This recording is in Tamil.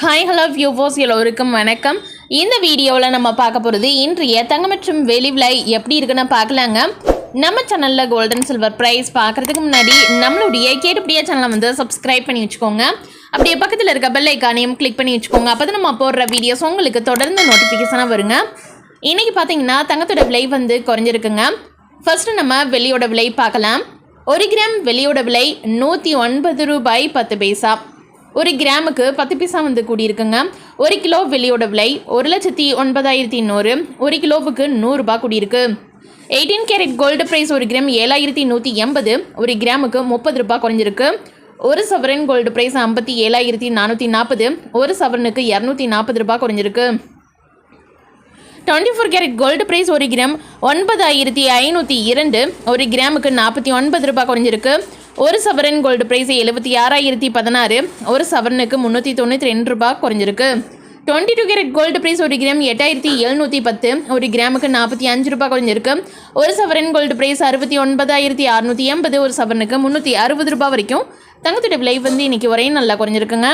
ஹாய் ஹலோ வியூவர்ஸ் எல்லோருக்கும் வணக்கம். இந்த வீடியோவில் நம்ம பார்க்க போகிறது இன்றைய தங்க மற்றும் வெளி விலை எப்படி இருக்குன்னு பார்க்கலாங்க. நம்ம சேனலில் கோல்டன் சில்வர் ப்ரைஸ் பார்க்குறதுக்கு முன்னாடி நம்மளுடைய கேட்டுப்படியா சேனலை வந்து சப்ஸ்கிரைப் பண்ணி வச்சுக்கோங்க. அப்படியே பக்கத்தில் இருக்க பெல் ஐக்கானையும் கிளிக் பண்ணி வச்சுக்கோங்க. அப்போ தான் நம்ம போடுற வீடியோஸ் உங்களுக்கு தொடர்ந்து நோட்டிஃபிகேஷனாக வருங்க. இன்றைக்கி பார்த்தீங்கன்னா தங்கத்தோட விலை வந்து குறைஞ்சிருக்குங்க. ஃபஸ்ட்டு நம்ம வெளியோட விலை பார்க்கலாம். ஒரு கிராம் வெளியோட விலை நூற்றி ஒன்பது ரூபாய் பத்து பைசா. ஒரு கிராமுக்கு பத்து பைசா வந்து கூடியிருக்குங்க. ஒரு கிலோ வெளியோட விலை ஒரு லட்சத்தி ஒன்பதாயிரத்தி நூறு ஒரு கிலோவுக்கு நூறுரூபா கூடியிருக்கு. எயிட்டீன் கேரட் கோல்டு ப்ரைஸ் ஒரு கிராம் ஏழாயிரத்தி நூற்றி எண்பது ஒரு கிராமுக்கு முப்பது ரூபாய் குறைஞ்சிருக்கு. ஒரு சவரன் கோல்டு ப்ரைஸ் ஐம்பத்தி ஏழாயிரத்தி நானூற்றி நாற்பது ஒரு சவரனுக்கு இரநூத்தி நாற்பது ரூபாய் குறைஞ்சிருக்கு. Twenty four carat gold price ஒரு கிராம் ஒன்பதாயிரத்தி ஐநூற்றி இரண்டு ஒரு கிராமுக்கு நாற்பத்தி ஒன்பது ரூபாய் குறைஞ்சிருக்கு. ஒரு சவரன் கோல்டு ப்ரைஸ் எழுபத்தி ஆறாயிரத்தி பதினாறு. ஒரு சவரனுக்கு முந்நூற்றி தொண்ணூற்றி ரெண்டு ரூபாய் குறைஞ்சிருக்கு. Twenty two carat gold price ஒரு கிராம் எட்டாயிரத்தி எழுநூற்றி பத்து. ஒரு கிராமுக்கு நாற்பத்தி அஞ்சு ரூபாய் குறைஞ்சிருக்கு. ஒரு சவரன் கோல்டு ப்ரைஸ் அறுபத்தி ஒன்பதாயிரத்தி அறுநூற்றி எண்பது. ஒரு சவரனுக்கு முந்நூற்றி அறுபது ரூபாய் வரைக்கும். தங்கத்துடைய விலை வந்து இன்றைக்கி ஒரே நல்லா குறைஞ்சிருக்குங்க.